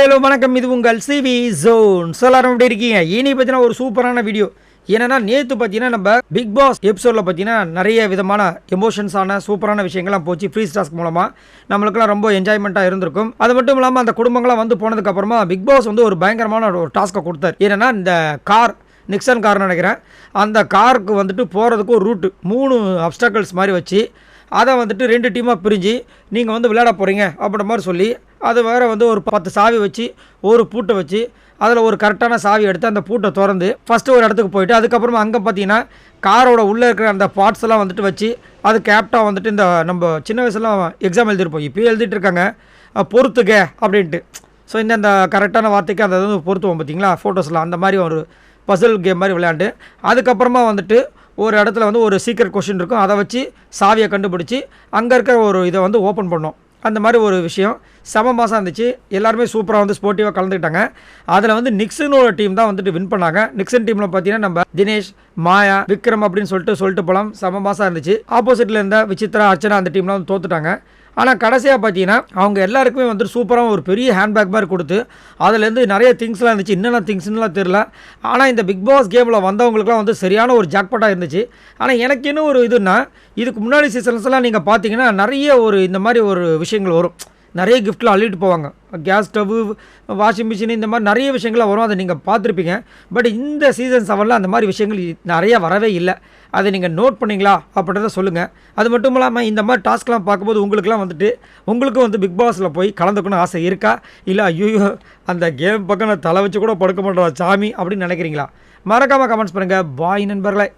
Hello வணக்கம். இது உங்கள் சிவி ஜோன் எல்லாரும் எப்படி இருக்கீங்க? இனி பார்த்தீங்கன்னா ஒரு சூப்பரான வீடியோ என்னன்னா நேற்று பார்த்தீங்கன்னா நம்ம பிக் பாஸ் எபிசோடில் பார்த்தீங்கன்னா நிறைய விதமான எமோஷன்ஸான சூப்பரான விஷயங்கள்லாம் போச்சு ஃப்ரீ டாஸ்க் மூலமாக நம்மளுக்குலாம் ரொம்ப என்ஜாய்மெண்ட்டாக இருந்திருக்கும். அது மட்டும் இல்லாமல் அந்த குடும்பங்கள்லாம் வந்து போனதுக்கப்புறமா பிக் பாஸ் வந்து ஒரு பயங்கரமான ஒரு டாஸ்க்கை கொடுத்தாரு. ஏன்னா இந்த கார் நிக்சன் கார்னு நினைக்கிறேன். அந்த காருக்கு வந்துட்டு போகிறதுக்கு ஒரு ரூட்டு மூணு அப்டாக்கிள்ஸ் மாதிரி வச்சு அதை வந்துட்டு ரெண்டு டீமாக பிரிஞ்சு நீங்கள் வந்து விளையாட போகிறீங்க அப்படின்ற மாதிரி சொல்லி அது வேறு வந்து ஒரு பத்து சாவி வச்சு ஒரு பூட்டை வச்சு அதில் ஒரு கரெக்டான சாவி எடுத்து அந்த பூட்டை திறந்து ஃபஸ்ட்டு ஒரு இடத்துக்கு போயிட்டு அதுக்கப்புறமா அங்கே பார்த்தீங்கன்னா காரோட உள்ளே இருக்கிற அந்த பார்ட்ஸ் எல்லாம் வந்துட்டு வச்சு அது கேப்டாக வந்துட்டு இந்த நம்ம சின்ன வயசுலாம் எக்ஸாம் எழுதிருப்போம் இப்போயும் எழுதிட்டு இருக்காங்க. பொறுத்துக்க அப்படின்ட்டு. ஸோ இந்த அந்த கரெக்டான வார்த்தைக்கு அந்த இது பொறுத்துவோம் பார்த்தீங்களா ஃபோட்டோஸில் அந்த மாதிரி ஒரு பசில் கேம் மாதிரி விளையாண்டு அதுக்கப்புறமா வந்துட்டு ஒரு இடத்துல வந்து ஒரு சீக்ரெட் கொஷின் இருக்கும். அதை வச்சு சாவியை கண்டுபிடிச்சி அங்கே இருக்கிற ஒரு இதை வந்து ஓப்பன் பண்ணோம். அந்த மாதிரி ஒரு விஷயம். செம மாதம் இருந்துச்சு. எல்லாருமே சூப்பராக வந்து ஸ்போர்ட்டிவாக கலந்துக்கிட்டாங்க. அதில் வந்து நிக்சனோட டீம் தான் வந்துட்டு வின் பண்ணாங்க. நிக்சன் டீமில் பார்த்தீங்கன்னா நம்ம தினேஷ் மாயா விக்ரம் அப்படின்னு சொல்லிட்டு சொல்லிட்டு போகலாம் செம மாதம் இருந்துச்சு. ஆப்போசிட்டில் இருந்த விசித்ரா அர்ச்சனா அந்த டீம்லாம் வந்து தோத்துட்டாங்க. ஆனால் கடைசியாக பார்த்தீங்கன்னா அவங்க எல்லாருக்குமே வந்துட்டு சூப்பராக ஒரு பெரிய ஹேண்ட்பேக் மாதிரி கொடுத்து அதுலேருந்து நிறைய திங்ஸ்லாம் இருந்துச்சு. என்னென்ன திங்ஸ்லாம் தெரில ஆனால் இந்த பிக் பாஸ் கேமில் வந்தவங்களுக்குலாம் வந்து சரியான ஒரு ஜாக்பாட்டாக இருந்துச்சு. ஆனால் எனக்கு என்ன ஒரு இதுன்னா இதுக்கு முன்னாடி சீசன்ஸ்லாம் நீங்கள் பார்த்தீங்கன்னா நிறைய ஒரு இந்த மாதிரி ஒரு விஷயங்கள் வரும். நிறைய கிஃப்ட்லாம் அள்ளிட்டு போவாங்க. கேஸ் ஸ்டவ்வு வாஷிங் மிஷின் இந்த மாதிரி நிறைய விஷயங்கள்லாம் வரும். அதை நீங்கள் பார்த்துருப்பீங்க. பட் இந்த சீசன் செவனில் அந்த மாதிரி விஷயங்கள் நிறைய வரவே இல்லை. அதை நீங்கள் நோட் பண்ணீங்களா அப்படின்றத சொல்லுங்கள் அது மட்டும் இல்லாமல் இந்த மாதிரி டாஸ்க்லாம் பார்க்கும்போது உங்களுக்குலாம் வந்துட்டு உங்களுக்கும் வந்து பிக் பாஸில் போய் கலந்துக்கணும் ஆசை இருக்கா? இல்லை ஐயோ அந்த கேம் பக்கம் நான் தலை வச்சு கூட படுக்க மாட்டேன் சாமி அப்படின்னு நினைக்கிறீங்களா? மறக்காமல் கமெண்ட்ஸ் பண்ணுங்கள் பாய் நண்பர்களே.